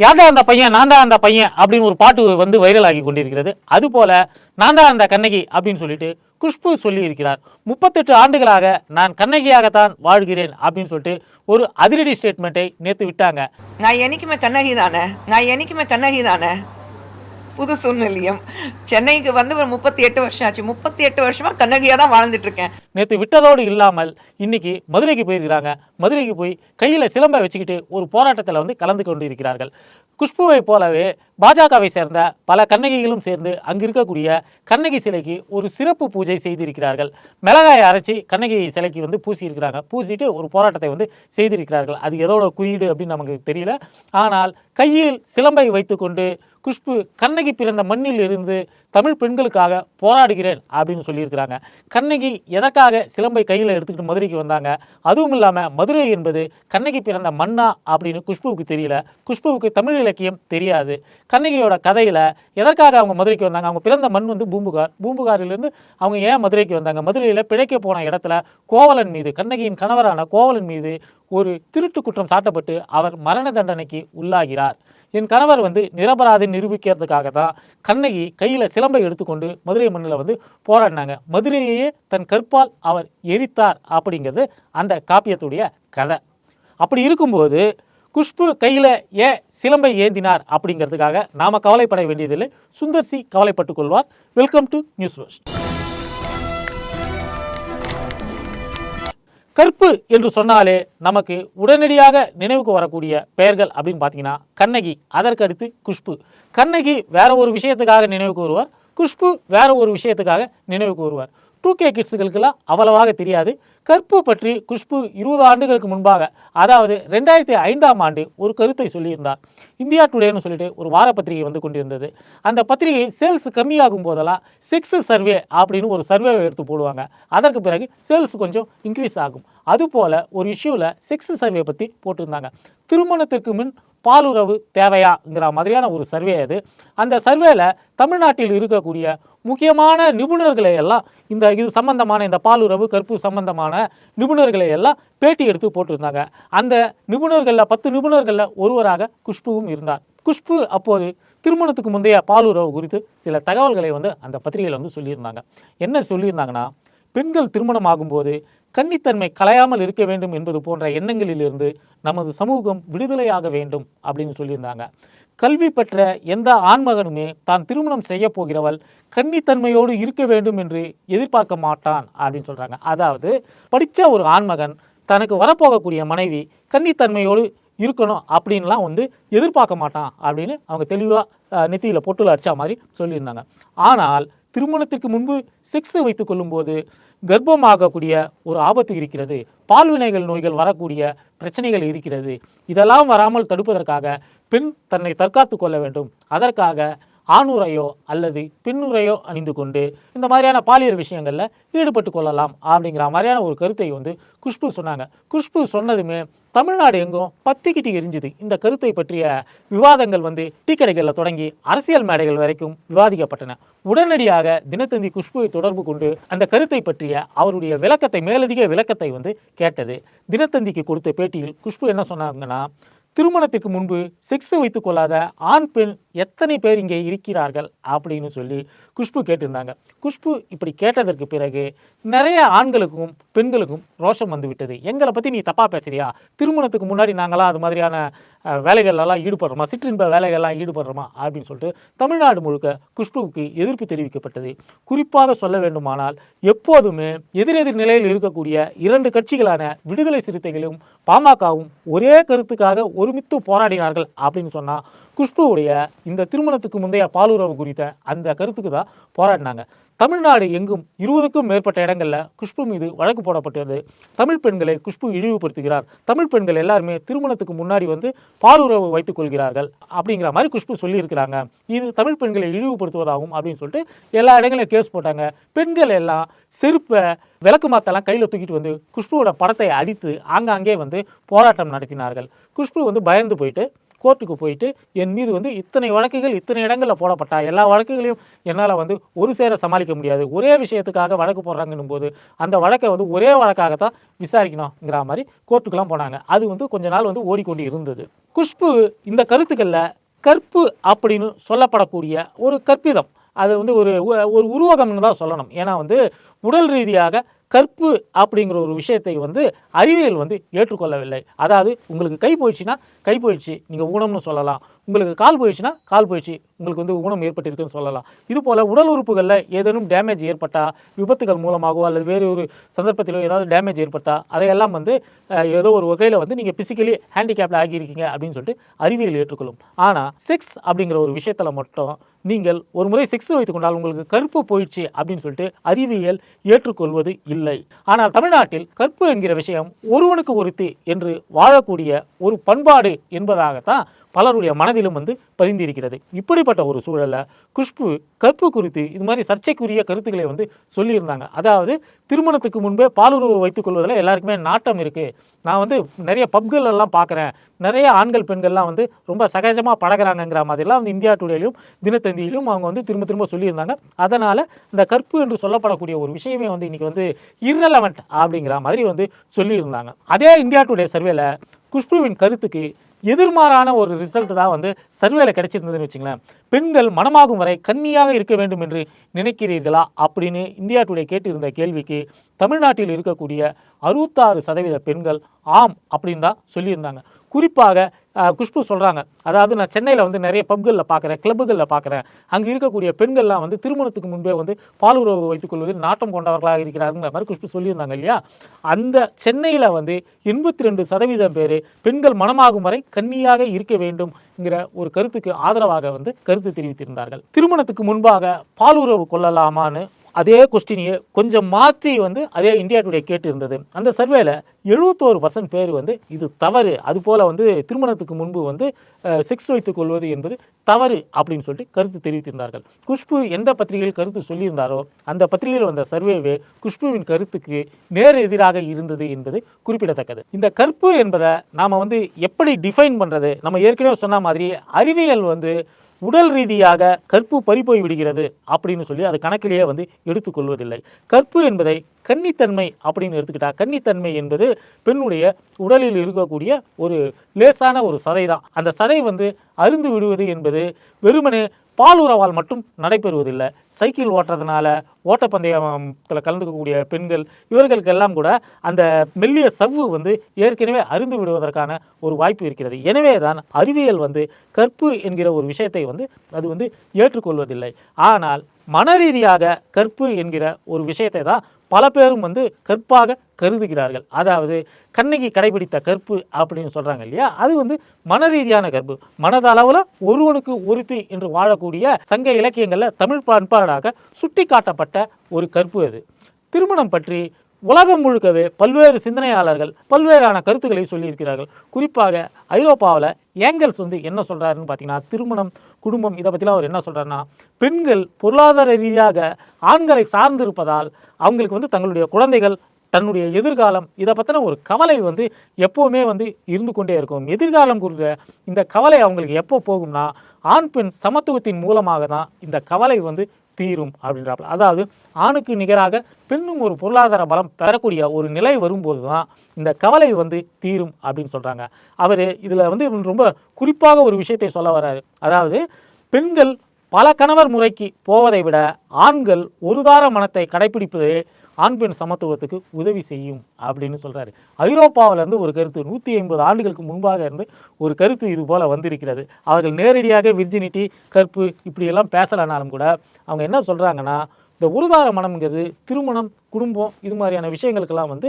யார்டா அந்த பையன்? நான் தான் அந்த பையன்? அப்படின்னு ஒரு பாட்டு வந்து வைரல் ஆகி கொண்டிருக்கிறது. அதுபோல நான் தான் அந்த கண்ணகி அப்படின்னு சொல்லிட்டு குஷ்பு சொல்லி இருக்கிறார் முப்பத்தெட்டு ஆண்டுகளாக நான் கண்ணகியாகத்தான் வாழ்கிறேன் அப்படின்னு சொல்லிட்டு ஒரு அதிரடி ஸ்டேட்மெண்ட்டை நேற்று விட்டாங்க. நான் என்னைக்குமே கண்ணகி தானே நான் என்னைக்குமே கண்ணகி தானே புது சூழ்நிலையும். சென்னைக்கு வந்து ஒரு முப்பத்தி எட்டு வருஷம் ஆச்சு. முப்பத்தி எட்டு வருஷமா கண்ணகியா தான் வாழ்ந்துட்டு இருக்கேன் நேற்று விட்டதோடு இல்லாமல் இன்னைக்கு மதுரைக்கு போயிருக்கிறாங்க. மதுரைக்கு போய் கையில் சிலம்பை வச்சுக்கிட்டு ஒரு போராட்டத்தில் வந்து கலந்து கொண்டு இருக்கிறார்கள் குஷ்புவை போலவே பாஜகவை சேர்ந்த பல கண்ணகிகளும் சேர்ந்து அங்கு இருக்கக்கூடிய கண்ணகி சிலைக்கு ஒரு சிறப்பு பூஜை செய்திருக்கிறார்கள். மிளகாயை அரைச்சி கண்ணகி சிலைக்கு வந்து பூசியிருக்கிறாங்க. பூசிட்டு ஒரு போராட்டத்தை வந்து செய்திருக்கிறார்கள். அது எதோட குறியீடு அப்படின்னு நமக்கு தெரியல. ஆனால் கையில் சிலம்பை வைத்துக்கொண்டு குஷ்பு கண்ணகி பிறந்த மண்ணில் இருந்து தமிழ் பெண்களுக்காக போராடுகிறேன் அப்படின்னு சொல்லியிருக்கிறாங்க. கண்ணகி எதற்காக சிலம்பை கையில் எடுத்துக்கிட்டு மதுரைக்கு வந்தாங்க? அதுவும் இல்லாமல் மதுரை என்பது கண்ணகி பிறந்த மண்ணா அப்படின்னு குஷ்புவுக்கு தெரியல. குஷ்புவுக்கு தமிழ் இலக்கியம் தெரியாது. கண்ணகியோட கதையில் எதற்காக அவங்க மதுரைக்கு வந்தாங்க? அவங்க பிறந்த மண் வந்து பூம்புகார். பூம்புகாரிலிருந்து அவங்க ஏன் மதுரைக்கு வந்தாங்க? மதுரையில் பிழைக்க போன இடத்துல கோவலன் மீது கண்ணகியின் கணவரான கோவலன் மீது ஒரு திருட்டு குற்றம் சாட்டப்பட்டு அவர் மரண தண்டனைக்கு உள்ளாகிறார். என் கணவர் வந்து நிரபராதி நிரூபிக்கிறதுக்காக தான் கண்ணகி கையில் சிலம்பை எடுத்துக்கொண்டு மதுரை மண்ணில் வந்து போராடினாங்க. மதுரையையே தன் கற்பால் அவர் எரித்தார் அப்படிங்கிறது அந்த காப்பியத்துடைய கதை. அப்படி இருக்கும்போது குஷ்பு கையில் ஏன் சிலம்பை ஏந்தினார் அப்படிங்கிறதுக்காக நாம் கவலைப்பட வேண்டியதில்லை. சுந்தர் சி கவலைப்பட்டுக் கொள்வார். வெல்கம் டு நியூஸ் ஃபர்ஸ்ட் கற்பு என்று சொன்னாலே நமக்கு உடனடியாக நினைவுக்கு வரக்கூடிய பெயர்கள் அப்படின்னு பார்த்தீங்கன்னா கண்ணகி. அதற்கு அடுத்து குஷ்பு. கண்ணகி வேற ஒரு விஷயத்துக்காக நினைவுக்கு வருவார். குஷ்பு வேற ஒரு விஷயத்துக்காக நினைவுக்கு வருவார். டூ கே கிட்ஸுகளுக்கெல்லாம் அவ்வளவாக தெரியாது. கற்பு பற்றி குஷ்பு இருபது ஆண்டுகளுக்கு முன்பாக அதாவது ரெண்டாயிரத்தி ஐந்தாம் ஆண்டு ஒரு கருத்தை சொல்லியிருந்தார். இந்தியா டுடேன்னு சொல்லிட்டு ஒரு வார பத்திரிகை வந்து கொண்டிருந்தது. அந்த பத்திரிகை சேல்ஸ் கம்மியாகும் போதெல்லாம் செக்ஸ் சர்வே அப்படின்னு ஒரு சர்வேவை எடுத்து போடுவாங்க. அதற்கு பிறகு சேல்ஸ் கொஞ்சம் இன்க்ரீஸ் ஆகும். அதுபோல் ஒரு இஷ்யூவில் செக்ஸ் சர்வே பற்றி போட்டிருந்தாங்க. திருமணத்திற்கு முன் பாலுறவு தேவையாங்கிற மாதிரியான ஒரு சர்வே அது. அந்த சர்வேல தமிழ்நாட்டில் இருக்கக்கூடிய முக்கியமான நிபுணர்களை எல்லாம் இந்த இது சம்பந்தமான இந்த பாலுறவு கற்பு சம்பந்தமான நிபுணர்களை எல்லாம் பேட்டி எடுத்து போட்டிருந்தாங்க. அந்த நிபுணர்களில் பத்து நிபுணர்களில் ஒருவராக குஷ்புவும் இருந்தார். குஷ்பு அப்போது திருமணத்துக்கு முந்தைய பாலுறவு குறித்து சில தகவல்களை வந்து அந்த பத்திரிகையில் வந்து சொல்லியிருந்தாங்க. என்ன சொல்லியிருந்தாங்கன்னா பெண்கள் திருமணம் ஆகும்போது கன்னித்தன்மை கலையாமல் இருக்க வேண்டும் என்பது போன்ற எண்ணங்களிலிருந்து நமது சமூகம் விடுதலையாக வேண்டும் அப்படின்னு சொல்லியிருந்தாங்க. கல்வி பெற்ற எந்த ஆண்மகனுமே தான் திருமணம் செய்ய போகிறவள் கன்னித்தன்மையோடு இருக்க வேண்டும் என்று எதிர்பார்க்க மாட்டான் அப்படின்னு சொல்கிறாங்க அதாவது படித்த ஒரு ஆண்மகன் தனக்கு வரப்போகக்கூடிய மனைவி கன்னித்தன்மையோடு இருக்கணும் அப்படின்லாம் வந்து எதிர்பார்க்க மாட்டான் அப்படின்னு அவங்க தெளிவாக நெத்தியில் பொட்டுல அடித்த மாதிரி சொல்லியிருந்தாங்க. ஆனால் திருமணத்திற்கு முன்பு செக்ஸை வைத்துக் கொள்ளும்போது கர்ப்பமாகக்கூடிய ஒரு ஆபத்து இருக்கிறது. பால்வினைகள் நோய்கள் வரக்கூடிய பிரச்சனைகள் இருக்கிறது. இதெல்லாம் வராமல் தடுப்பதற்காக பெண் தன்னை தற்காத்து கொள்ள வேண்டும். அதற்காக ஆணுரையோ அல்லது பின்னுரையோ அணிந்து கொண்டு இந்த மாதிரியான பாலியல் விஷயங்களில் ஈடுபட்டு கொள்ளலாம் அப்படிங்கிற மாதிரியான ஒரு கருத்தை வந்து குஷ்பு சொன்னாங்க. குஷ்பு சொன்னதுமே தமிழ்நாடு எங்கும் பத்திக்கிட்டு எரிஞ்சுது. இந்த கருத்தை பற்றிய விவாதங்கள் வந்து டீ கடைகளில் தொடங்கி அரசியல் மேடைகள் வரைக்கும் விவாதிக்கப்பட்டன. உடனடியாக தினத்தந்தி குஷ்புவை தொடர்பு கொண்டு அந்த கருத்தை பற்றிய அவருடைய விளக்கத்தை மேலதிக விளக்கத்தை வந்து கேட்டது. தினத்தந்திக்கு கொடுத்த பேட்டியில் குஷ்பு என்ன சொன்னாங்கன்னா திருமணத்துக்கு முன்பு செக்ஸ் வைத்துக்கொள்ளாத ஆண் பெண் எத்தனை பேர் இங்கே இருக்கிறார்கள்? அப்படின்னு சொல்லி குஷ்பு கேட்டிருந்தாங்க. குஷ்பு இப்படி கேட்டதற்கு பிறகு நிறைய ஆண்களுக்கும் பெண்களுக்கும் ரோஷம் வந்து விட்டது. எங்களை பற்றி நீ தப்பாக பேசுறியா? திருமணத்துக்கு முன்னாடி நாங்களாம் அது மாதிரியான வேலைகள்லாம் ஈடுபடுறோமா? சிற்றின்ப வேலைகள்லாம் ஈடுபடுறோமா? அப்படின்னு சொல்லிட்டு தமிழ்நாடு முழுக்க குஷ்புவுக்கு எதிர்ப்பு தெரிவிக்கப்பட்டது. குறிப்பாக சொல்ல வேண்டுமானால் எப்போதுமே எதிரெதிர் நிலையில் இருக்கக்கூடிய இரண்டு கட்சிகளான விடுதலை சிறுத்தைகளும் பாமகவும் ஒரே கருத்துக்காக ஒருமித்து போராடினார்கள் அப்படின்னு சொன்னால் குஷ்புவுடைய இந்த திருமணத்துக்கு முந்தைய பாலுறவு குறித்த அந்த கருத்துக்கு தான் போராடினாங்க. தமிழ்நாடு எங்கும் இருபதுக்கும் மேற்பட்ட இடங்களில் குஷ்பு மீது வழக்கு போடப்பட்டது தமிழ் பெண்களை குஷ்பு இழிவுபடுத்துகிறார். தமிழ் பெண்கள் எல்லாருமே திருமணத்துக்கு முன்னாடி வந்து பாலுறவு வைத்துக் கொள்கிறார்கள் அப்படிங்கிற மாதிரி குஷ்பு சொல்லியிருக்கிறாங்க. இது தமிழ் பெண்களை இழிவுபடுத்துவதாகும் அப்படின்னு சொல்லிட்டு எல்லா இடங்களையும் கேஸ் போட்டாங்க. பெண்கள் எல்லாம் செருப்பை விளக்கு மாத்தெல்லாம் கையில் தூக்கிட்டு வந்து குஷ்புவோட படத்தை அடித்து ஆங்காங்கே வந்து போராட்டம் நடத்தினார்கள். குஷ்பு வந்து பயந்து போயிட்டு கோர்ட்டுக்கு போயிட்டு என் மீது வந்து இத்தனை வழக்குகள் இத்தனை இடங்களில் போடப்பட்டா எல்லா வழக்குகளையும் என்னால் வந்து ஒரு சேர சமாளிக்க முடியாது. ஒரே விஷயத்துக்காக வழக்கு போடுறாங்கன்னும் போது அந்த வழக்கை வந்து ஒரே வழக்காகத்தான் விசாரிக்கணுங்கிற மாதிரி கோர்ட்டுக்கெல்லாம் போனாங்க. அது வந்து கொஞ்ச நாள் வந்து ஓடிக்கொண்டு இருந்தது. குஷ்பு இந்த கருத்துக்களில் கற்பு அப்படின்னு சொல்லப்படக்கூடிய ஒரு கற்பிதம். அது வந்து ஒரு ஒரு உருவகம்னு தான் சொல்லணும். ஏன்னா வந்து உடல் ரீதியாக கற்பு அப்படிங்கிற ஒரு விஷயத்தை வந்து அறிவியல் வந்து ஏற்றுக்கொள்ளவில்லை. அதாவது உங்களுக்கு கை போயிடுச்சுன்னா கை போயிடுச்சு நீங்கள் ஊனம்னு சொல்லலாம். உங்களுக்கு கால் போயிடுச்சுன்னா கால் போயிடுச்சு உங்களுக்கு வந்து ஊனம் ஏற்பட்டிருக்குன்னு சொல்லலாம். இது போல் உடல் உறுப்புகளில் ஏதேனும் டேமேஜ் ஏற்பட்டால் விபத்துகள் மூலமாகவோ அல்லது வேறு ஒரு சந்தர்ப்பத்திலோ ஏதாவது டேமேஜ் ஏற்பட்டால் அதையெல்லாம் வந்து ஏதோ ஒரு வகையில் வந்து நீங்கள் பிசிக்கலி ஹேண்டிகேப்டில் ஆகியிருக்கீங்க அப்படின்னு சொல்லிட்டு அறிவியல் ஏற்றுக்கொள்ளும். ஆனால் செக்ஸ் அப்படிங்கிற ஒரு விஷயத்தில் மட்டும் நீங்கள் ஒரு முறை செக்ஸ் வைத்துக் கொண்டால் உங்களுக்கு கருப்பு போயிடுச்சு அப்படின்னு சொல்லிட்டு அறிவியல் ஏற்றுக்கொள்வது இல்லை. ஆனால் தமிழ்நாட்டில் கற்பு என்கிற விஷயம் ஒருவனுக்கு ஒருத்தி என்று வாழக்கூடிய ஒரு பண்பாடு என்பதாகத்தான் பலருடைய மனதிலும் வந்து பதிந்திருக்கிறது. இப்படிப்பட்ட ஒரு சூழல்ல குஷ்பு கற்பு குறித்து இது மாதிரி சர்ச்சைக்குரிய கருத்துக்களை வந்து சொல்லியிருந்தாங்க. அதாவது திருமணத்துக்கு முன்பே பாலுறவு வைத்துக் கொள்வதில் எல்லாருக்குமே நாட்டம் இருக்குது நான் வந்து நிறைய பப்கள் எல்லாம் பார்க்குறேன் நிறைய ஆண்கள் பெண்கள்லாம் வந்து ரொம்ப சகஜமாக பழகிறாங்கங்கிற மாதிரிலாம் வந்து இந்தியா டுடேலையும் தினத்தந்தியிலும் அவங்க வந்து திரும்ப திரும்ப சொல்லியிருந்தாங்க. அதனால் இந்த கற்பு என்று சொல்லப்படக்கூடிய ஒரு விஷயமே வந்து இன்றைக்கி வந்து irrelevant அப்படிங்கிற மாதிரி வந்து சொல்லியிருந்தாங்க. அதே இந்தியா டுடே சர்வேல குஷ்புவின் கருத்துக்கு எதிர்மாறான ஒரு ரிசல்ட் தான் வந்து சர்வேல கிடைச்சிருந்ததுன்னு வச்சுங்களேன். பெண்கள் மனமாகும் வரை கன்னியாக இருக்க வேண்டும் என்று நினைக்கிறீர்களா அப்படின்னு இந்தியா டுடே கேட்டிருந்த கேள்விக்கு தமிழ்நாட்டில் இருக்கக்கூடிய அறுபத்தாறு சதவீத பெண்கள் ஆம் அப்படின்னு தான் சொல்லியிருந்தாங்க. குறிப்பாக குஷ்பு சொல்கிறாங்க அதாவது நான் சென்னையில் வந்து நிறைய பப்களில் பார்க்குறேன் கிளப்புகளில் பார்க்குறேன் அங்கே இருக்கக்கூடிய பெண்கள்லாம் வந்து திருமணத்துக்கு முன்பே வந்து பாலுறவு உறவு வைத்துக்கொள்வதில் நாட்டம் கொண்டவர்களாக இருக்கிறாருங்கிற மாதிரி குஷ்பு சொல்லியிருந்தாங்க இல்லையா? அந்த சென்னையில் வந்து எண்பத்தி ரெண்டு சதவீதம் பேர் பெண்கள் மனமாகும் வரை கன்னியாக இருக்க வேண்டும்ங்கிற ஒரு கருத்துக்கு ஆதரவாக வந்து கருத்து தெரிவித்திருந்தார்கள். திருமணத்துக்கு முன்பாக பாலுறவு கொள்ளலாமான்னு அதே கொஸ்டினையே கொஞ்சம் மாற்றி வந்து அதே இந்தியா டுடே கேட்டு இருந்தது அந்த சர்வேல எழுபத்தோரு பர்சன்ட் பேர் வந்து இது தவறு அதுபோல் வந்து திருமணத்துக்கு முன்பு வந்து செக்ஸ் வைத்துக் கொள்வது என்பது தவறு அப்படின்னு சொல்லிட்டு கருத்து தெரிவித்திருந்தார்கள். குஷ்பு எந்த பத்திரிகையில் கருத்து சொல்லியிருந்தாரோ அந்த பத்திரிகையில் வந்த சர்வேவே குஷ்புவின் கருத்துக்கு நேர் எதிராக இருந்தது என்பது குறிப்பிடத்தக்கது. இந்த கற்பு என்பதை நாம் வந்து எப்படி டிஃபைன் பண்ணுறது நம்ம ஏற்கனவே சொன்ன மாதிரி அறிவியல் வந்து உடல் ரீதியாக கற்பு பறிபோய் விடுகிறது அப்படின்னு சொல்லி அது கணக்கிலேயே வந்து எடுத்துக்கொள்வதில்லை கற்பு என்பதை கன்னித்தன்மை அப்படின்னு எடுத்துக்கிட்டா கன்னித்தன்மை என்பது பெண்ணுடைய உடலில் இருக்கக்கூடிய ஒரு லேசான ஒரு சதை தான் அந்த சதை வந்து அருந்து விடுவது என்பது வெறுமனே பால் உறவால் மட்டும் நடைபெறுவதில்லை. சைக்கிள் ஓட்டுறதுனால ஓட்டப்பந்தயத்தில் கலந்துக்கக்கூடிய பெண்கள் இவர்களுக்கெல்லாம் கூட அந்த மெல்லிய சவ்வு வந்து ஏற்கனவே அறிந்து விடுவதற்கான ஒரு வாய்ப்பு இருக்கிறது. எனவே தான் அறிவியல் வந்து கற்பு என்கிற ஒரு விஷயத்தை வந்து அது வந்து ஏற்றுக்கொள்வதில்லை. ஆனால் மன ரீதியாக கற்பு என்கிற ஒரு விஷயத்தை தான் பல பேரும் வந்து கற்பாக கருதுகிறார்கள். அதாவது கண்ணகி கடைபிடித்த கற்பு அப்படின்னு சொல்கிறாங்க இல்லையா? அது வந்து மனரீதியான கற்பு. மனதளவில் ஒருவனுக்கு ஒருத்தி என்று வாழக்கூடிய சங்க இலக்கியங்களில் தமிழ் பண்பாடாக சுட்டி காட்டப்பட்ட ஒரு கற்பு அது. திருமணம் பற்றி உலகம் முழுக்கவே பல்வேறு சிந்தனையாளர்கள் பல்வேறான கருத்துக்களை சொல்லியிருக்கிறார்கள். குறிப்பாக ஐரோப்பாவில் ஏங்கல்ஸ் வந்து என்ன சொல்கிறாருன்னு பார்த்தீங்கன்னா திருமணம் குடும்பம் இதை பற்றிலாம் அவர் என்ன சொல்கிறாருன்னா பெண்கள் பொருளாதார ரீதியாக ஆண்களை சார்ந்திருப்பதால் அவங்களுக்கு வந்து தங்களுடைய குழந்தைகள் தன்னுடைய எதிர்காலம் இதை பற்றின ஒரு கவலை வந்து எப்போவுமே வந்து இருந்து கொண்டே இருக்கும். எதிர்காலம் குறித்த இந்த கவலை அவங்களுக்கு எப்போ போகும்னா ஆண் பெண் சமத்துவத்தின் மூலமாக தான் இந்த கவலை வந்து தீரும் அப்படின்றாப்புல அதாவது ஆணுக்கு நிகராக பெண்ணும் ஒரு பொருளாதார பலம் பெறக்கூடிய ஒரு நிலை வரும்போது தான் இந்த கவலை வந்து தீரும் அப்படின்னு சொல்கிறாங்க அவர் இதில் வந்து ரொம்ப குறிப்பாக ஒரு விஷயத்தை சொல்ல வர்றாரு. அதாவது பெண்கள் பல கணவர் முறைக்கு போவதை விட ஆண்கள் ஒருதார மனத்தை கடைபிடிப்பது ஆண் பெண் சமத்துவத்துக்கு உதவி செய்யும் அப்படின்னு சொல்கிறாரு ஐரோப்பாவிலேருந்து ஒரு கருத்து நூற்றி ஐம்பது ஆண்டுகளுக்கு முன்பாக இருந்து ஒரு கருத்து இது போல வந்திருக்கிறது. அவர்கள் நேரடியாக விர்ஜினிட்டி கற்பு இப்படியெல்லாம் பேசலைனாலும் கூட அவங்க என்ன சொல்கிறாங்கன்னா இந்த உருதார மனம்ங்கிறது திருமணம் குடும்பம் இது மாதிரியான விஷயங்களுக்கெல்லாம் வந்து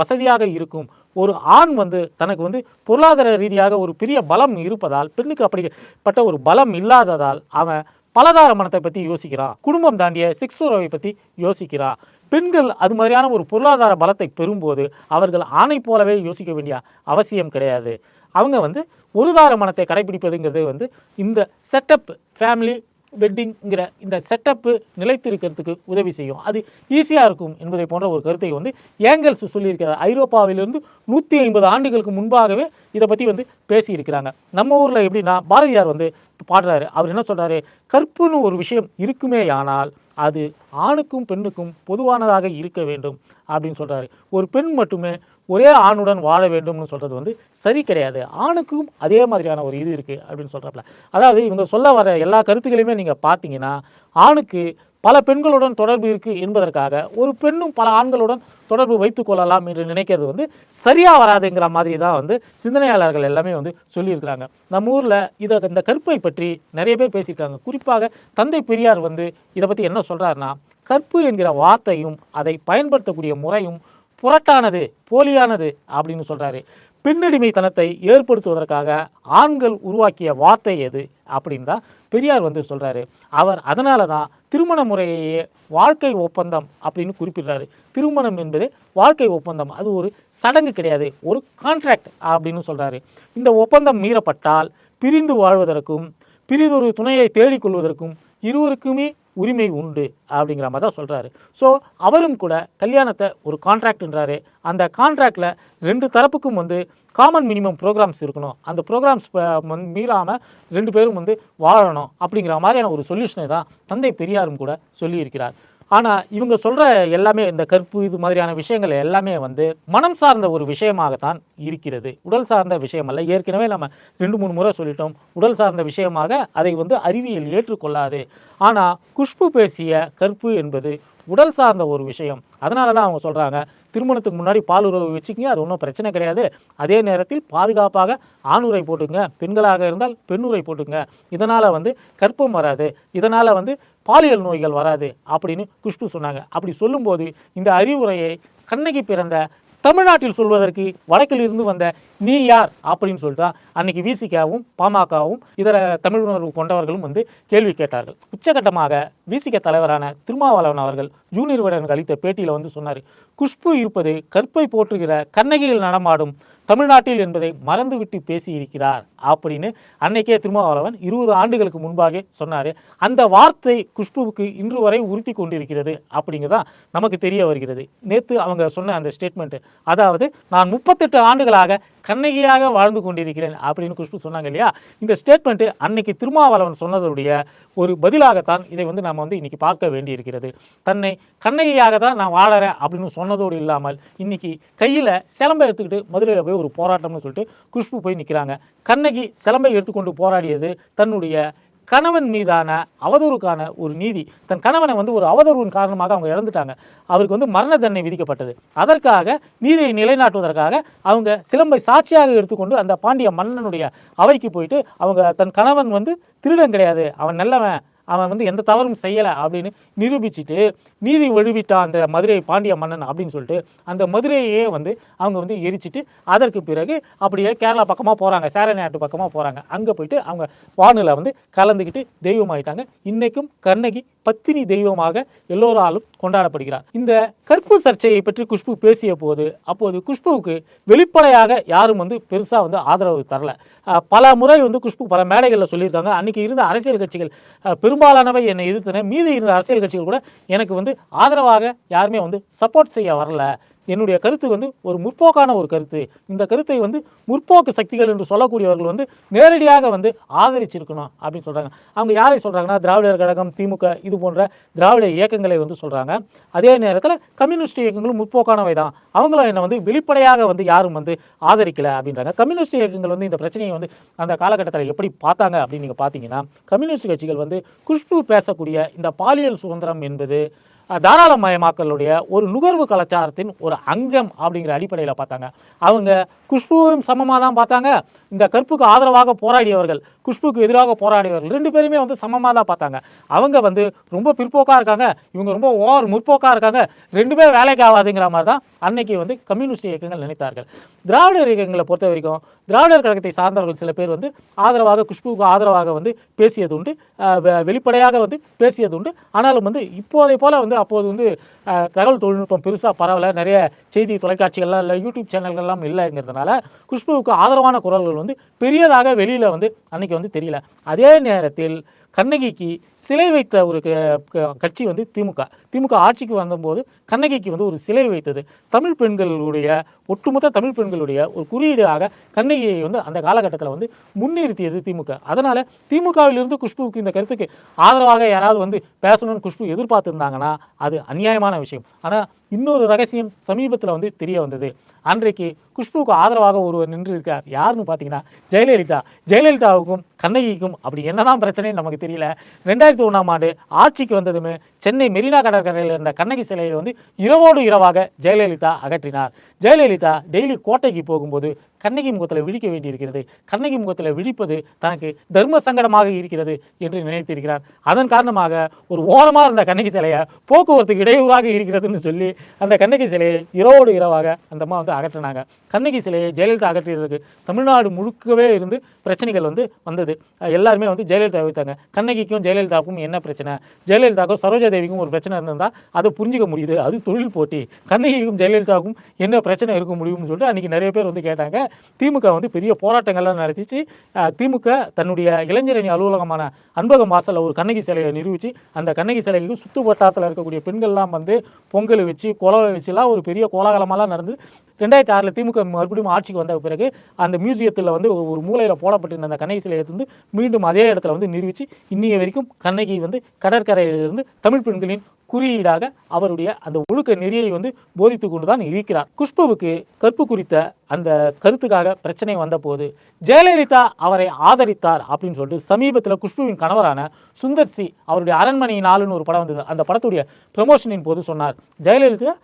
வசதியாக இருக்கும். ஒரு ஆண் வந்து தனக்கு வந்து பொருளாதார ரீதியாக ஒரு பெரிய பலம் இருப்பதால் பெண்ணுக்கு அப்படிப்பட்ட ஒரு பலம் இல்லாததால் அவன் பலதார மனத்தை பற்றி யோசிக்கிறான். குடும்பம் தாண்டிய செக்ஸ் உறவை பற்றி யோசிக்கிறான். பெண்கள் அது மாதிரியான ஒரு பொருளாதார பலத்தை பெறும்போது அவர்கள் ஆணை போலவே யோசிக்க வேண்டிய அவசியம் கிடையாது. அவங்க வந்து ஒருதார மனத்தை கடைபிடிப்பதுங்கிறது வந்து இந்த செட்டப் ஃபேமிலி வெட்டிங்கிற இந்த செட்டப்பு நிலைத்து இருக்கிறதுக்கு உதவி செய்யும். அது ஈஸியாக இருக்கும் என்பதை போன்ற ஒரு கருத்தை வந்து ஏங்கல்ஸ் சொல்லியிருக்கிறார். ஐரோப்பாவிலிருந்து நூற்றி ஐம்பது ஆண்டுகளுக்கு முன்பாகவே இதை பற்றி வந்து பேசியிருக்கிறாங்க. நம்ம ஊரில் எப்படின்னா பாரதியார் வந்து பாடுறாரு. அவர் என்ன சொல்கிறாரு கற்புன்னு ஒரு விஷயம் இருக்குமே ஆனால் அது ஆணுக்கும் பெண்ணுக்கும் பொதுவானதாக இருக்க வேண்டும் அப்படின்னு சொல்கிறாரு ஒரு பெண் மட்டுமே ஒரே ஆணுடன் வாழ வேண்டும்னு சொல்கிறது வந்து சரி கிடையாது. ஆணுக்கும் அதே மாதிரியான ஒரு இது இருக்குது அப்படின்னு சொல்கிறப்பல அதாவது இவங்க சொல்ல வர எல்லா கருத்துக்களையுமே நீங்கள் பார்த்தீங்கன்னா ஆணுக்கு பல பெண்களுடன் தொடர்பு இருக்குது என்பதற்காக ஒரு பெண்ணும் பல ஆண்களுடன் தொடர்பு வைத்துக் கொள்ளலாம் என்று நினைக்கிறது வந்து சரியாக வராதுங்கிற மாதிரி தான் வந்து சிந்தனையாளர்கள் எல்லாமே வந்து சொல்லியிருக்கிறாங்க. நம்ம ஊரில் இதை இந்த கற்பை பற்றி நிறைய பேர் பேசியிருக்காங்க. குறிப்பாக தந்தை பெரியார் வந்து இதை பற்றி என்ன சொல்கிறாருன்னா கற்பு என்கிற வார்த்தையும் அதை பயன்படுத்தக்கூடிய முறையும் புரட்டானது போலியானது அப்படின்னு சொல்கிறாரு பெண்ணடிமைத்தனத்தை ஏற்படுத்துவதற்காக ஆண்கள் உருவாக்கிய வார்த்தை எது அப்படின்னு தான் பெரியார் வந்து சொல்கிறாரு அவர் அதனால தான் திருமண முறையையே வாழ்க்கை ஒப்பந்தம் அப்படின்னு குறிப்பிடுறாரு. திருமணம் என்பது வாழ்க்கை ஒப்பந்தம். அது ஒரு சடங்கு கிடையாது. ஒரு கான்ட்ராக்ட் அப்படின்னு சொல்கிறாரு இந்த ஒப்பந்தம் மீறப்பட்டால் பிரிந்து வாழ்வதற்கும் பிரிதொரு துணையை தேடிக்கொள்வதற்கும் இருவருக்குமே உரிமை உண்டு அப்படிங்கிற மாதிரி தான் சொல்கிறாரு ஸோ அவரும் கூட கல்யாணத்தை ஒரு கான்ட்ராக்ட்ன்றாரு அந்த கான்ட்ராக்டில் ரெண்டு தரப்புக்கும் வந்து காமன் மினிமம் ப்ரோக்ராம்ஸ் இருக்கணும். அந்த ப்ரோக்ராம்ஸ் மீறாமல் ரெண்டு பேரும் வந்து வாழணும் அப்படிங்கிற மாதிரியான ஒரு சொல்யூஷனை தான் தந்தை பெரியாரும் கூட சொல்லியிருக்கிறார். ஆனால் இவங்க சொல்கிற எல்லாமே இந்த கற்பு இது மாதிரியான விஷயங்கள் எல்லாமே வந்து மனம் சார்ந்த ஒரு விஷயமாகத்தான் இருக்கிறது. உடல் சார்ந்த விஷயம் அல்ல. ஏற்கனவே நம்ம ரெண்டு மூணு முறை சொல்லிட்டோம். உடல் சார்ந்த விஷயமாக அதை வந்து அறிவியல் ஏற்றுக்கொள்ளாது. ஆனால் குஷ்பு பேசிய கற்பு என்பது உடல் சார்ந்த ஒரு விஷயம். அதனால தான் அவங்க சொல்கிறாங்க திருமணத்துக்கு முன்னாடி பாலுறவு வச்சுக்கிங்க அது ஒன்றும் பிரச்சனை கிடையாது. அதே நேரத்தில் பாதுகாப்பாக ஆணுரை போட்டுங்க பெண்களாக இருந்தால் பெண்ணுரை போட்டுங்க இதனால் வந்து கற்பம் வராது இதனால் வந்து பாலியல் நோய்கள் வராது அப்படின்னு குஷ்பு சொன்னாங்க. அப்படி சொல்லும்போது இந்த அறிவுரையை கண்ணகி பிறந்த தமிழ்நாட்டில் சொல்வதற்கு வடக்கில் இருந்து வந்த நீ யார் அப்படின்னு சொல்லிட்டு அன்னைக்கு விசிகாவும் பாமகவும் இதர தமிழ் உணர்வு கொண்டவர்களும் வந்து கேள்வி கேட்டார்கள். உச்சகட்டமாக விசிக தலைவரான திருமாவளவன் அவர்கள் ஜூனியர் விடனுக்கு அளித்த பேட்டியில் வந்து சொன்னார் குஷ்பு இருப்பது கற்பை போற்றுகிற கண்ணகியில் நடமாடும் தமிழ்நாட்டில் என்பதை மறந்துவிட்டு பேசியிருக்கிறார் அப்படின்னு அன்னைக்கே திருமாவளவன் இருபது ஆண்டுகளுக்கு முன்பாக சொன்னார். அந்த வார்த்தை குஷ்புவுக்கு இன்று வரை உறுத்தி கொண்டிருக்கிறது அப்படிங்கிறதான் நமக்கு தெரிய வருகிறது. நேற்று அவங்க சொன்ன அந்த ஸ்டேட்மெண்ட் அதாவது நான் முப்பத்தெட்டு ஆண்டுகளாக கண்ணகியாக வாழ்ந்து கொண்டிருக்கிறேன் அப்படின்னு குஷ்பு சொன்னாங்க இல்லையா? இந்த ஸ்டேட்மெண்ட்டு அன்னைக்கு திருமாவளவன் சொன்னதுடைய ஒரு பதிலாகத்தான் இதை வந்து நம்ம வந்து இன்னைக்கு பார்க்க வேண்டியிருக்கிறது. தன்னை கண்ணகியாக தான் நான் வாழறேன் அப்படின்னு சொன்னதோடு இல்லாமல் இன்றைக்கி கையில் சிலம்பை எடுத்துக்கிட்டு மதுரையில் போய் ஒரு போராட்டம்னு சொல்லிட்டு குஷ்பு போய் நிற்கிறாங்க கண்ணகி சிலம்பை எடுத்துக்கொண்டு போராடியது தன்னுடைய கணவன் மீதான அவதூறுக்கான ஒரு நீதி தன் கணவனை வந்து ஒரு அவதூறுவின் காரணமாக அவங்க இழந்துட்டாங்க. அவருக்கு வந்து மரண தண்டனை விதிக்கப்பட்டது. அதற்காக நீதியை நிலைநாட்டுவதற்காக அவங்க சிலம்பை சாட்சியாக எடுத்துக்கொண்டு அந்த பாண்டிய மன்னனுடைய அவைக்கு போயிட்டு அவங்க தன் கணவன் வந்து திருடன் கிடையாது. அவன் நல்லவன். அவன் வந்து எந்த தவறும் செய்யலை அப்படின்னு நிரூபிச்சுட்டு நீதி வழுவிட்டான் அந்த மதுரை பாண்டிய மன்னன் அப்படின்னு சொல்லிட்டு அந்த மதுரையே வந்து அவங்க வந்து எரிச்சிட்டு அதற்கு பிறகு அப்படியே கேரளா பக்கமாக போகிறாங்க சேரநாட்டு பக்கமாக போகிறாங்க அங்கே போயிட்டு அவங்க வானில் வந்து கலந்துக்கிட்டு தெய்வமாயிட்டாங்க இன்றைக்கும் கண்ணகி பத்தினி தெய்வமாக எல்லோராலும் கொண்டாடப்படுகிறார். இந்த கற்பு சர்ச்சையை பற்றி குஷ்பு பேசிய போது அப்போது குஷ்புவுக்கு வெளிப்படையாக யாரும் வந்து பெருசாக வந்து ஆதரவு தரல. பல முறை வந்து குஷ்பு பல மேடைகளில் சொல்லியிருக்காங்க. அன்றைக்கி இருந்த அரசியல் கட்சிகள் பெரும்பாலானவை என்னை எதிர்த்தன. மீதி இருந்த அரசியல் கட்சிகள் கூட எனக்கு வந்து ஆதரவாக யாருமே வந்து சப்போர்ட் செய்ய வரல. என்னுடைய கருத்து வந்து ஒரு முற்போக்கான ஒரு கருத்து. இந்த கருத்தை வந்து முற்போக்கு சக்திகள் என்று சொல்லக்கூடியவர்கள் வந்து நேரடியாக வந்து ஆதரிச்சிருக்கணும் அப்படின்னு சொல்கிறாங்க அவங்க யாரை சொல்கிறாங்கன்னா திராவிடர் கழகம் திமுக இது போன்ற திராவிட இயக்கங்களை வந்து சொல்கிறாங்க அதே நேரத்தில் கம்யூனிஸ்ட் இயக்கங்களும் முற்போக்கானவை தான். அவங்களும் என்னை வந்து வெளிப்படையாக வந்து யாரும் வந்து ஆதரிக்கலை அப்படின்றாங்க. கம்யூனிஸ்ட் இயக்கங்கள் வந்து இந்த பிரச்சனையை வந்து அந்த காலகட்டத்தில் எப்படி பார்த்தாங்க அப்படின்னு நீங்கள் பார்த்தீங்கன்னா கம்யூனிஸ்ட் கட்சிகள் வந்து குஷ்பு பேசக்கூடிய இந்த பாலியல் சுதந்திரம் என்பது தாராளமயமாக்கலுடைய ஒரு நுகர்வு கலாச்சாரத்தின் ஒரு அங்கம் அப்படிங்கிற அடிப்படையில் பார்த்தாங்க. அவங்க குஷ்புவையும் சமமாக தான் பார்த்தாங்க. இந்த கற்புக்கு ஆதரவாக போராடியவர்கள் குஷ்புக்கு எதிராக போராடியவர்கள் ரெண்டு பேருமே வந்து சமமாக தான் பார்த்தாங்க. அவங்க வந்து ரொம்ப பிற்போக்காக இருக்காங்க. இவங்க ரொம்ப ஓவர் முற்போக்காக இருக்காங்க. ரெண்டுமே வேலைக்கு ஆகாதுங்கிற மாதிரி தான் அன்னைக்கு வந்து கம்யூனிஸ்ட் இயக்கங்கள் நினைத்தார்கள். திராவிடர் இயக்கங்களை பொறுத்த வரைக்கும் திராவிடர் கழகத்தை சார்ந்தவர்கள் சில பேர் வந்து ஆதரவாக குஷ்புவுக்கு ஆதரவாக வந்து பேசியது உண்டு. வெளிப்படையாக வந்து பேசியது உண்டு. ஆனாலும் வந்து இப்போதை போல் வந்து அப்போது வந்து தகவல் தொழில்நுட்பம் பெருசாக பரவல. நிறைய செய்தி தொலைக்காட்சிகள்லாம் இல்லை யூடியூப் சேனல்கள்லாம் இல்லைங்கிறதுனால குஷ்புவுக்கு ஆதரவான குரல்கள் வந்து பெரியதாக வெளியில் வந்து அன்னைக்கு வந்து தெரியல. அதே நேரத்தில் கண்ணகிக்கு சிலை வைத்த ஒரு க- க- கட்சி வந்து திமுக. திமுக ஆட்சிக்கு வந்தபோது கண்ணகிக்கு வந்து ஒரு சிலை வைத்தது. தமிழ் பெண்களுடைய ஒட்டுமொத்த தமிழ் பெண்களுடைய ஒரு குறியீடாக கண்ணகியை வந்து அந்த காலகட்டத்தில் வந்து முன்னிறுத்தியது திமுக. அதனால் திமுகவிலிருந்து குஷ்புவுக்கு இந்த கருத்துக்கு ஆதரவாக யாராவது வந்து பேசணும்னு குஷ்பு எதிர்பார்த்திருந்தாங்கன்னா அது அநியாயமான விஷயம். ஆனால் இன்னொரு ரகசியம் சமீபத்தில் வந்து தெரிய வந்தது. அன்றைக்கு குஷ்புவுக்கு ஆதரவாக ஒருவர் நின்று இருக்கார் யாருன்னு பார்த்தீங்கன்னா ஜெயலலிதா. ஜெயலலிதாவுக்கும் கண்ணகிக்கும் அப்படி என்னதான் பிரச்சனைன்னு நமக்கு தெரியல. ரெண்டாயிரத்தி ஒன்றாம் ஆண்டு ஆட்சிக்கு வந்ததுமே சென்னை மெரினா கடற்கரையில் இருந்த கண்ணகி சிலையை வந்து இரவோடு இரவாக ஜெயலலிதா அகற்றினார். ஜெயலலிதா டெய்லி கோட்டைக்கு போகும்போது கண்ணகி முகத்தில் விழிக்க வேண்டியிருக்கிறது. கண்ணகி முகத்தில் விழிப்பது தனக்கு தர்ம சங்கடமாக இருக்கிறது என்று நினைத்திருக்கிறார். அதன் காரணமாக ஒரு ஓரமாக இருந்த கண்ணகி சிலையை போக்குவரத்துக்கு இடையூறாக இருக்கிறதுன்னு சொல்லி அந்த கண்ணகி சிலையை இரவோடு இரவாக அந்த அம்மா வந்து அகற்றினாங்க. கண்ணகி சிலையை ஜெயலலிதா அகற்றியதுக்கு தமிழ்நாடு முழுக்கவே இருந்து பிரச்சனைகள் வந்து வந்தது. எல்லாருமே வந்து ஜெயலலிதா வைத்தாங்க கண்ணகிக்கும் ஜெயலலிதாவுக்கும் என்ன பிரச்சனை? ஜெயலலிதாவுக்கும் சரோஜா தேவிக்கும் ஒரு பிரச்சனை இருந்திருந்தால் அதை புரிஞ்சுக்க முடியுது. அது தொழில் போட்டி. கண்ணகிக்கும் ஜெயலலிதாவுக்கும் என்ன பிரச்சனை இருக்க முடியும்னு சொல்லிட்டு அன்றைக்கி நிறைய பேர் வந்து கேட்டாங்க. திமுக வந்து பெரிய போராட்டங்கள்லாம் நடத்திச்சு. திமுக தன்னுடைய இளைஞரணி அலுவலகமான அன்பகம் வாசலில் ஒரு கண்ணகி சிலையை நிரூபித்து அந்த கண்ணகி சிலைக்கு சுத்து வட்டாரத்தில் இருக்கக்கூடிய பெண்கள்லாம் வந்து பொங்கல் வச்சு குலவை வச்சுலாம் ஒரு பெரிய கோலாகலமாலாம் நடந்து ரெண்டாயிரத்தி ஆறில் திமுக மறுபடியும் ஆட்சிக்கு வந்த பிறகு அந்த மியூசியத்தில் வந்து ஒரு- மூலையில் போடப்பட்டிருந்த அந்த கண்ணகி சிலையை வந்து மீண்டும் அதே இடத்துல வந்து நிரூபித்து இன்னைய வரைக்கும் கண்ணகி வந்து கடற்கரையிலிருந்து தமிழ் பெண்களின் குறியீடாக அவருடைய அந்த ஒழுக்க நெறியை வந்து போதித்து கொண்டு தான் இருக்கிறார். குஷ்புவுக்கு கற்பு குறித்த அந்த கருத்துக்காக பிரச்சனை வந்தபோது ஜெயலலிதா அவரை ஆதரித்தார் அப்படின்னு சொல்லிட்டு சமீபத்தில் குஷ்புவின் கணவரான சுந்தர் சி அவருடைய அரண்மனை நாளுன்னு ஒரு படம் வந்தது. அந்த படத்துடைய ப்ரமோஷனின் போது சொன்னார். ஜெயலலிதா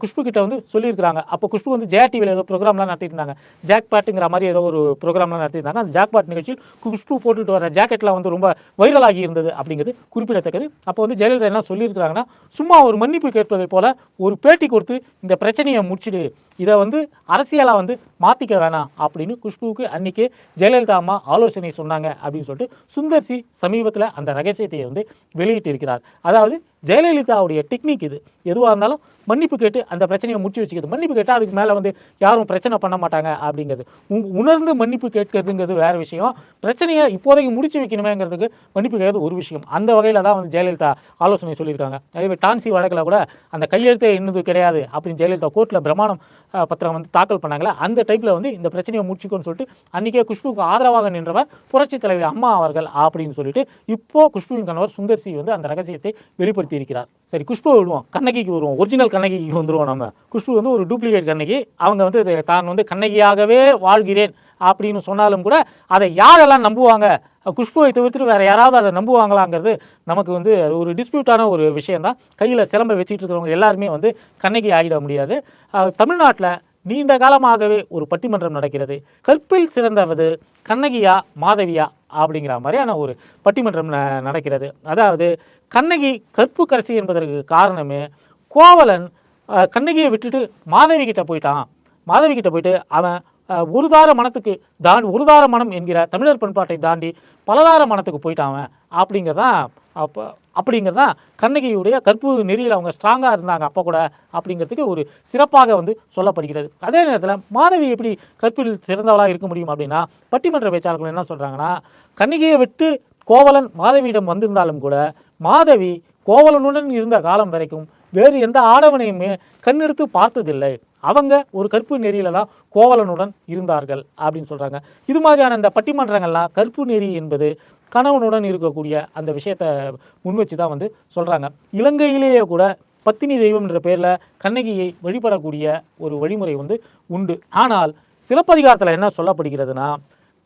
குஷ்பு கிட்ட வந்து சொல்லியிருக்காங்க அப்போ குஷ்பு வந்து ஜெயா டிவியில் ஏதோ ப்ரோக்ராம்லாம் நடத்திருந்தாங்க ஜாக் பாட்டுங்கிற மாதிரி ஏதோ ஒரு ப்ரோக்ராம்லாம் நடத்தியிருந்தாங்க. அந்த ஜாக் பாட் நிகழ்ச்சியில் குஷ்பு போட்டுட்டு வர ஜாக்கெட்லாம் வந்து ரொம்ப வைரலாகி இருந்தது அப்படிங்கிறது குறிப்பிடத்தக்கது. அப்போ வந்து ஜெயலலிதா என்ன சொல்லியிருக்கிறாங்கன்னா சும்மா ஒரு மன்னிப்பு கேட்பதை போல ஒரு பேட்டி கொடுத்து இந்த பிரச்சனையை முடிச்சிடு. இதை வந்து அரசியலாக வந்து மாற்றிக்க வேணாம் அப்படின்னு குஷ்புவுக்கு அன்னைக்கு ஜெயலலிதா அம்மா ஆலோசனை சொன்னாங்க அப்படின்னு சொல்லிட்டு சுந்தர் சி சமீபத்தில் அந்த ரகசியத்தை வந்து வெளியிட்டிருக்கிறார். அதாவது ஜெயலலிதாவுடைய டெக்னிக் இது. எதுவாக இருந்தாலும் மன்னிப்பு கேட்டு அந்த பிரச்சனையை முடிச்சு வச்சுக்கிறது. மன்னிப்பு கேட்டால் அதுக்கு மேலே வந்து யாரும் பிரச்சனை பண்ண மாட்டாங்க அப்படிங்கிறது. உணர்ந்து மன்னிப்பு கேட்கறதுங்கிறது வேறு விஷயம். பிரச்சனையை இப்போதைக்கு முடிச்சு வைக்கணுமேங்கிறதுக்கு மன்னிப்பு கேட்கறது ஒரு விஷயம். அந்த வகையில் தான் வந்து ஜெயலலிதா ஆலோசனை சொல்லியிருக்காங்க. அதே மாதிரி டான்சி வழக்கில் கூட அந்த கையெழுத்தே இன்னது கிடையாது அப்படின்னு ஜெயலலிதா கோர்ட்டில் பிரமாணம் பத்திரம் வந்து தாக்கல் பண்ணாங்களே அந்த டைப்பில் வந்து இந்த பிரச்சனையை முடிச்சுக்கோன்னு சொல்லிட்டு அன்றைக்கே குஷ்புக்கு ஆதரவாக நின்றவர் புரட்சித் தலைவி அம்மா அவர்கள் அப்படின்னு சொல்லிட்டு இப்போ குஷ்புவின் கணவர் சுந்தர் சி வந்து அந்த ரகசியத்தை வெளிப்படுத்தி இருக்கிறார். சரி குஷ்பு விடுவோம். கண்ணகிக்கு வருவோம். ஒரிஜினல் கண்ணகிக்கு வந்துடுவோம் நம்ம. குஷ்பு வந்து ஒரு டூப்ளிகேட் கண்ணகி. அவங்க வந்து தான் வந்து கண்ணகியாகவே வாழ்கிறேன் அப்படின்னு சொன்னாலும் கூட அதை யாரெல்லாம் நம்புவாங்க? குஷ்புவை தவிர்த்து வேற யாராவது அதை நம்புவாங்களாங்கிறது நமக்கு வந்து அது ஒரு டிஸ்பியூட்டான ஒரு விஷயந்தான் கையில் சிலம்ப வச்சுட்டு இருக்கிறவங்க எல்லாருமே வந்து கண்ணகி ஆகிட முடியாது. தமிழ்நாட்டில் நீண்ட காலமாகவே ஒரு பட்டிமன்றம் நடக்கிறது. கற்பில் சிறந்தவது கண்ணகியா மாதவியா அப்படிங்கிற மாதிரியான ஒரு பட்டிமன்றம் ந- நடக்கிறது. அதாவது கண்ணகி கற்பு கரசி என்பதற்கு காரணமே கோவலன் கண்ணகியை விட்டுட்டு மாதவி கிட்ட போயிட்டான். மாதவி கிட்ட போயிட்டு அவன் ஒருதார மனத்துக்கு தாண்டி ஒருதார மனம் என்கிற தமிழர் பண்பாட்டை தாண்டி பலதார மனத்துக்கு போயிட்டான் அப்படிங்கிறதான் அப்போ அப்படிங்கிறதான் கண்ணகியுடைய கற்பு நெறியில் அவங்க ஸ்ட்ராங்காக இருந்தாங்க அப்போ கூட அப்படிங்கிறதுக்கு ஒரு சிறப்பாக வந்து சொல்லப்படுகிறது. அதே நேரத்தில் மாதவி எப்படி கற்பில் சிறந்தவளாக இருக்க முடியும் அப்படின்னா பட்டிமன்ற பேச்சாளர்கள் என்ன சொல்கிறாங்கன்னா கண்ணகியை விட்டு கோவலன் மாதவியிடம் வந்திருந்தாலும் கூட மாதவி கோவலனுடன் இருந்த காலம் வரைக்கும் வேறு எந்த ஆடவனையுமே கண்ணெடுத்து பார்த்ததில்லை. அவங்க ஒரு கற்பு நெறியில தான் கோவலனுடன் இருந்தார்கள் அப்படின்னு சொல்றாங்க. இது மாதிரியான இந்த பட்டிமன்றங்கள்லாம் கற்பு நெறி என்பது கணவனுடன் இருக்கக்கூடிய அந்த விஷயத்தை முன்வச்சு தான் வந்து சொல்றாங்க. இலங்கையிலேயே கூட பத்தினி தெய்வம் என்ற பேர்ல கண்ணகியை வழிபடக்கூடிய ஒரு வழிமுறை வந்து உண்டு. ஆனால் சிலப்பதிகாரத்தில் என்ன சொல்லப்படுகிறதுனா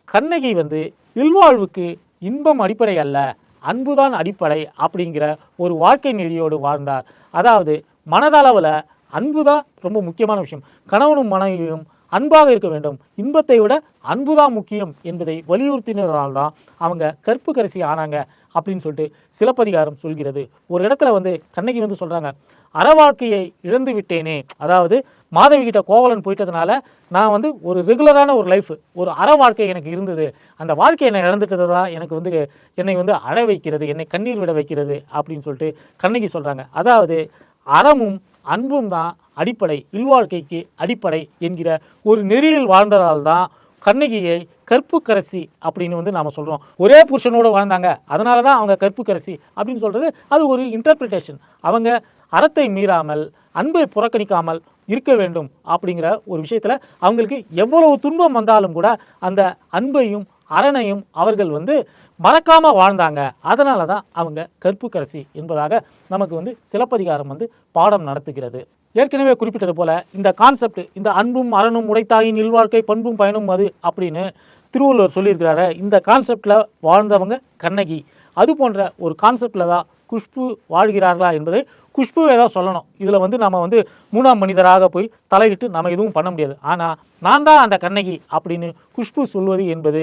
கண்ணகி வந்து இல்வாழ்வுக்கு இன்பம் அடிப்படை அல்ல அன்புதான் அடிப்படை அப்படிங்கிற ஒரு வாழ்க்கை நெறியோடு வாழ்ந்தார். அதாவது மனதளவில் அன்பு தான் ரொம்ப முக்கியமான விஷயம். கணவனும் மனைவியும் அன்பாக இருக்க வேண்டும். இன்பத்தை விட அன்பு தான் முக்கியம் என்பதை வலியுறுத்தினதால் தான் அவங்க கற்பு கரிசி ஆனாங்க அப்படின்னு சொல்லிட்டு சிலப்பதிகாரம் சொல்கிறது. ஒரு இடத்துல வந்து கண்ணகி வந்து சொல்கிறாங்க அற வாழ்க்கையை இழந்து விட்டேனே. அதாவது மாதவி கிட்ட கோவலன் போயிட்டதுனால நான் வந்து ஒரு ரெகுலரான ஒரு லைஃப் ஒரு அற வாழ்க்கை எனக்கு இருந்தது. அந்த வாழ்க்கையை என்னை இழந்துட்டது? தான் எனக்கு வந்து என்னை வந்து அழ வைக்கிறது என்னை கண்ணீர் விட வைக்கிறது அப்படின்னு சொல்லிட்டு கண்ணகி சொல்கிறாங்க அதாவது அறமும் அன்பும் தான் அடிப்படை இல்வாழ்க்கைக்கு அடிப்படை என்கிற ஒரு நெறியில் வாழ்ந்ததால் தான் கண்ணகியை கற்புக்கரசி அப்படின்னு வந்து நாம் சொல்கிறோம் ஒரே புருஷனோடு வாழ்ந்தாங்க. அதனால தான் அவங்க கற்புக்கரசி அப்படின்னு சொல்கிறது அது ஒரு இன்டர்பிரிட்டேஷன் அவங்க அறத்தை மீறாமல் அன்பை புறக்கணிக்காமல் இருக்க வேண்டும் அப்படிங்கிற ஒரு விஷயத்தில் அவங்களுக்கு எவ்வளவு துன்பம் வந்தாலும் கூட அந்த அன்பையும் அரணையும் அவர்கள் வந்து மறக்காமல் வாழ்ந்தாங்க. அதனால தான் அவங்க கற்புக்கரசி என்பதாக நமக்கு வந்து சிலப்பதிகாரம் வந்து பாடம் நடத்துகிறது. ஏற்கனவே குறிப்பிட்டது போல இந்த கான்செப்ட் இந்த அன்பும் அரணும் உடைத்தாயின் இல்வாழ்க்கை பண்பும் பயனும் அது அப்படின்னு திருவள்ளுவர் சொல்லியிருக்கிறாரு. இந்த கான்செப்டில் வாழ்ந்தவங்க கண்ணகி. அது போன்ற ஒரு கான்செப்டில் தான் குஷ்பு வாழ்கிறார்களா என்பதை குஷ்புவே தான் சொல்லணும். இதில் வந்து நம்ம வந்து மூணாம் மனிதராக போய் தலையிட்டு நம்ம எதுவும் பண்ண முடியாது. ஆனால் நான் தான் அந்த கண்ணகி அப்படின்னு குஷ்பு சொல்வது என்பது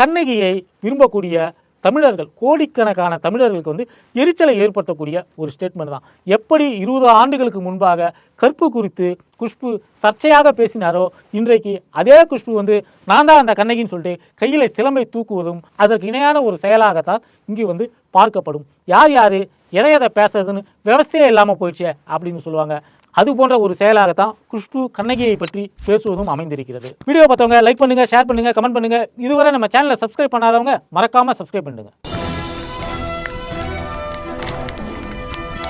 கண்ணகியை விரும்பக்கூடிய தமிழர்கள் கோடிக்கணக்கான தமிழர்களுக்கு வந்து எரிச்சலை ஏற்படுத்தக்கூடிய ஒரு ஸ்டேட்மெண்ட் தான். எப்படி இருபது ஆண்டுகளுக்கு முன்பாக கற்பு குறித்து குஷ்பு சர்ச்சையாக பேசினாரோ இன்றைக்கு அதே குஷ்பு வந்து நான் தான் அந்த கண்ணகின்னு சொல்லிட்டு கையில் சிலம்பை தூக்குவதும் அதற்கு இணையான ஒரு செயலாகத்தான் இங்கே வந்து பார்க்கப்படும். யார் யார் எதை எதை பேசுறதுன்னு விவசாயம் இல்லாமல் போயிடுச்சே அப்படின்னு சொல்லுவாங்க. அது போன்ற ஒரு செயலாகத்தான் குஷ்பு கண்ணகியை பற்றி பேசுவதும் அமைந்திருக்கிறது. வீடியோ பார்த்தவங்க லைக் பண்ணுங்க ஷேர் பண்ணுங்க கமெண்ட் பண்ணுங்க. இதுவரை நம்ம சேனலை சப்ஸ்கிரைப் பண்ணாதவங்க மறக்காம சப்ஸ்கிரைப் பண்ணுங்க